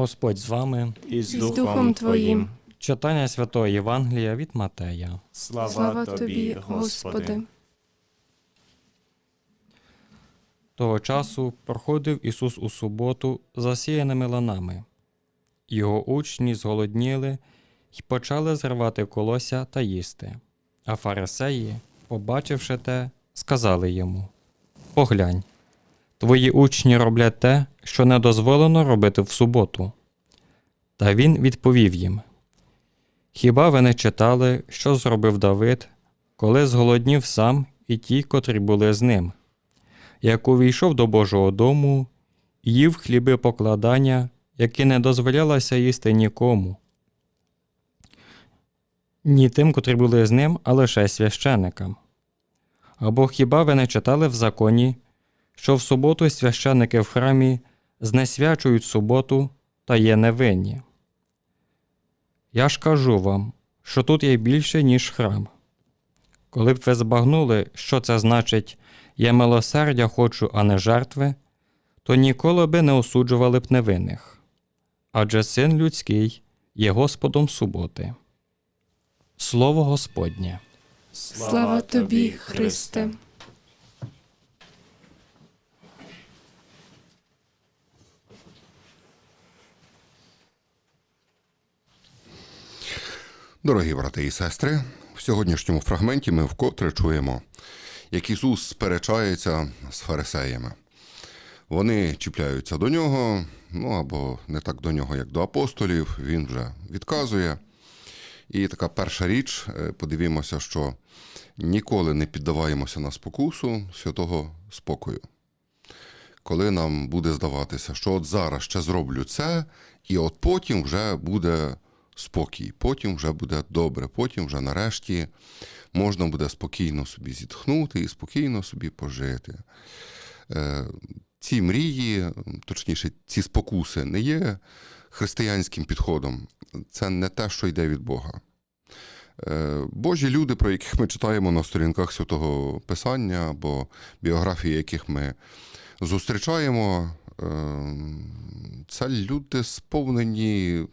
Господь з вами. і з І з Духом Духом Твоїм. Читання Святого Євангелія від Матея. Слава, Слава Тобі. Господи. Того часу проходив Ісус у суботу засіяними ланами. Його учні зголодніли й почали зривати колося та їсти. А фарисеї, побачивши те, сказали йому: Поглянь, твої учні роблять те, що не дозволено робити в суботу. Та він відповів їм: Хіба ви не читали, що зробив Давид, коли зголоднів сам і ті, котрі були з ним? як увійшов до Божого дому, їв хліби покладання, які не дозволялося їсти нікому. Ні тим, котрі були з ним, а лише священикам. Або хіба ви не читали в законі, що в суботу священики в храмі знесвячують суботу та є невинні? Я ж кажу вам, що тут є більше, ніж храм. Коли б ви збагнули, що це значить я милосердя хочу, а не жертви, то ніколи би не осуджували б невинних. Адже син людський є Господом суботи. Слово Господнє. Слава Тобі, Христе. Дорогі брати і сестри, в сьогоднішньому фрагменті ми вкотре чуємо, як Ісус сперечається з фарисеями. Вони чіпляються до нього, ну або не так до нього, як до апостолів, він вже відказує. І така перша річ, е, подивімося, що ніколи не піддаваємося на спокусу святого спокою. Коли нам буде здаватися, що от зараз ще зроблю це, і от потім вже буде спокій, потім вже буде добре, потім вже нарешті можна буде спокійно собі зітхнути і спокійно собі пожити. Е, Ці мрії, точніше, ці спокуси не є християнським підходом. Це не те, що йде від Бога. Е, Божі люди, про яких ми читаємо на сторінках святого Писання або біографії, яких ми зустрічаємо, це люди сповнені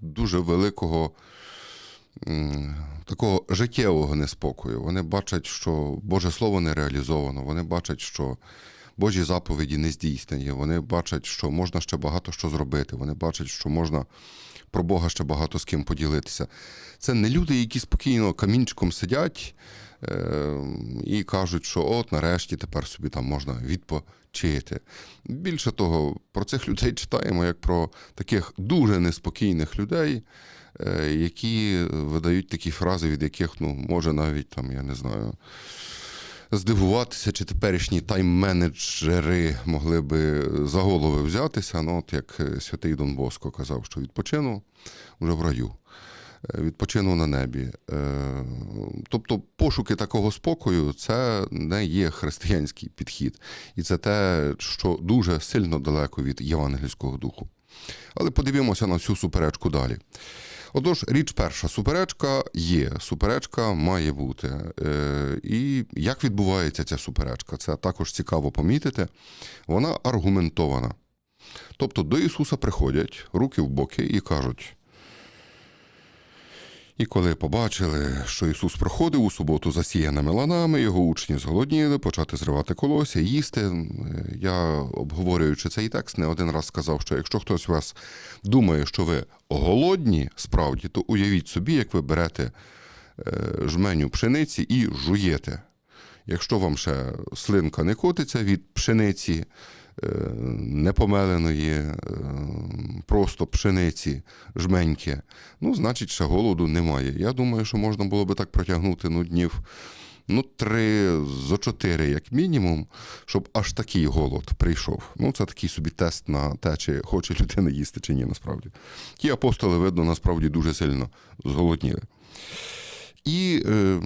дуже великого такого життєвого неспокою. Вони бачать, що Боже Слово не реалізовано, вони бачать, що Божі заповіді не здійснені, вони бачать, що можна ще багато що зробити, вони бачать, що можна про Бога ще багато з ким поділитися. Це не люди, які спокійно камінчиком сидять е, і кажуть, що от нарешті тепер собі там можна відпочити. Більше того, про цих людей читаємо як про таких дуже неспокійних людей, е, які видають такі фрази, від яких ну, може навіть там, я не знаю. Здивуватися, чи теперішні тайм-менеджери могли би за голови взятися. Ну, от як е, святий Дон Боско казав, що відпочину вже в раю, е, відпочину на небі. Е, Тобто пошуки такого спокою це не є християнський підхід. І це те, що дуже сильно далеко від євангельського духу. Але подивимося на цю суперечку далі. Отож, річ перша, суперечка є, суперечка має бути. Е, І як відбувається ця суперечка? Це також цікаво помітити. Вона аргументована. Тобто до Ісуса приходять руки в боки і кажуть. І коли побачили, що Ісус проходив у суботу засіяними ланами, його учні зголодніли, почати зривати колося, їсти. Я, обговорюючи цей текст, не один раз сказав, що якщо хтось вас думає, що ви голодні справді, то уявіть собі, як ви берете е, жменю пшениці і жуєте. Якщо вам ще слинка не котиться від пшениці, непомеленої, е, просто пшениці, жменьки, ну, значить, ще голоду немає. Я думаю, що можна було би так протягнути ну, днів ну, три зо чотири, як мінімум, щоб аж такий голод прийшов. Ну, це такий собі тест на те, чи хоче людина їсти, чи ні, насправді. Ті апостоли, видно, насправді дуже сильно зголодніли. І е,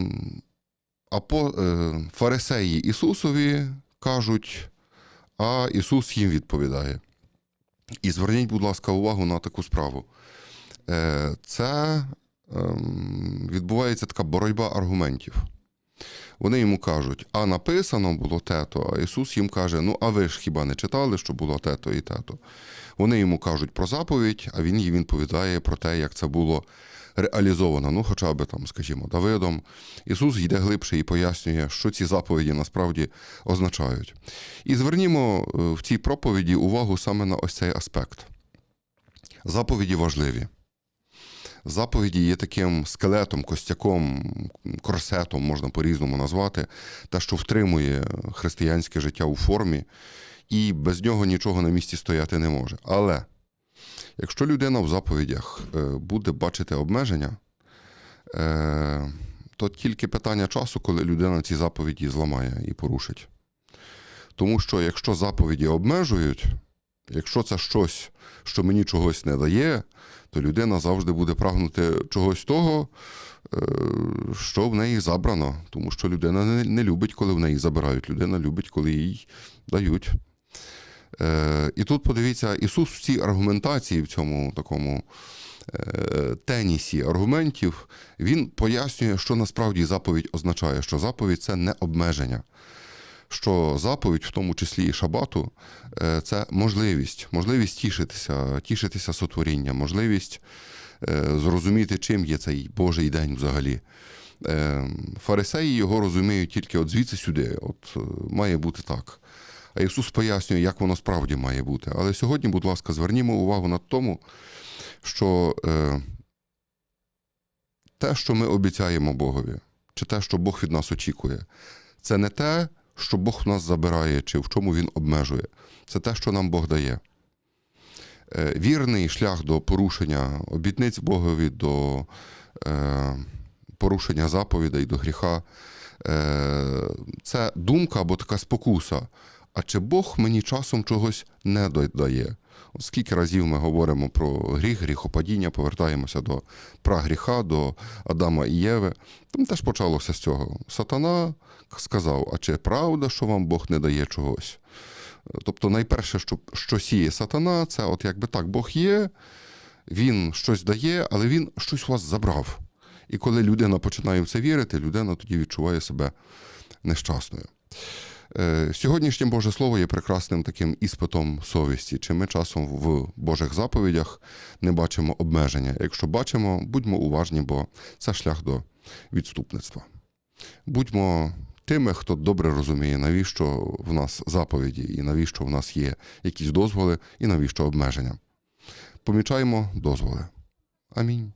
апо, е, фарисеї Ісусові кажуть, а Ісус їм відповідає. І зверніть, будь ласка, увагу на таку справу. Е, Це ем, відбувається така боротьба аргументів. Вони йому кажуть, а написано було тето, а Ісус їм каже: Ну, а ви ж хіба не читали, що було тето і тето? Вони йому кажуть про заповідь, а він їм відповідає про те, як це було реалізовано, ну, хоча б там, скажімо, Давидом. Ісус йде глибше і пояснює, що ці заповіді насправді означають. І звернімо е, в цій проповіді увагу саме на ось цей аспект. Заповіді важливі. Заповіді є таким скелетом, костяком, корсетом, можна по-різному назвати, те, що втримує християнське життя у формі, і без нього нічого на місці стояти не може. Але якщо людина в заповідях е, буде бачити обмеження, е, то тільки питання часу, коли людина ці заповіді зламає і порушить. Тому що якщо заповіді обмежують, якщо це щось, що мені чогось не дає, то людина завжди буде прагнути чогось того, е, що в неї забрано. Тому що людина не, не любить, коли в неї забирають. Людина любить, коли їй дають. Е, І тут подивіться, Ісус в цій аргументації, в цьому такому е, тенісі аргументів, Він пояснює, що насправді заповідь означає, що заповідь це не обмеження. Що заповідь, в тому числі і шабату, е, це можливість, можливість тішитися, тішитися сотворінням, можливість е, зрозуміти, чим є цей Божий день взагалі. Е, Фарисеї його розуміють тільки от звідси сюди, от має бути так. А Ісус пояснює, як воно справді має бути. Але сьогодні, будь ласка, звернімо увагу на тому, що е, те, що ми обіцяємо Богові, чи те, що Бог від нас очікує, це не те, що Бог в нас забирає, чи в чому Він обмежує. Це те, що нам Бог дає. Е, Вірний шлях до порушення обітниць Богові, до е, порушення заповідей, до гріха. Е, це думка або така спокуса. А чи Бог мені часом чогось не додає? Скільки разів ми говоримо про гріх, гріхопадіння, повертаємося до прагріха, до Адама і Єви. Там теж почалося з цього. Сатана сказав: а чи правда, що вам Бог не дає чогось? Тобто, найперше, що, що сіє сатана, це от якби так, Бог є, він щось дає, але він щось у вас забрав. І коли людина починає в це вірити, людина тоді відчуває себе нещасною. Е, Сьогоднішнє Боже Слово є прекрасним таким іспитом совісті. Чи ми часом в Божих заповідях не бачимо обмеження? Якщо бачимо, будьмо уважні, бо це шлях до відступництва. Будьмо тими, хто добре розуміє, навіщо в нас заповіді, і навіщо в нас є якісь дозволи, і навіщо обмеження. Помічаємо дозволи. Амінь.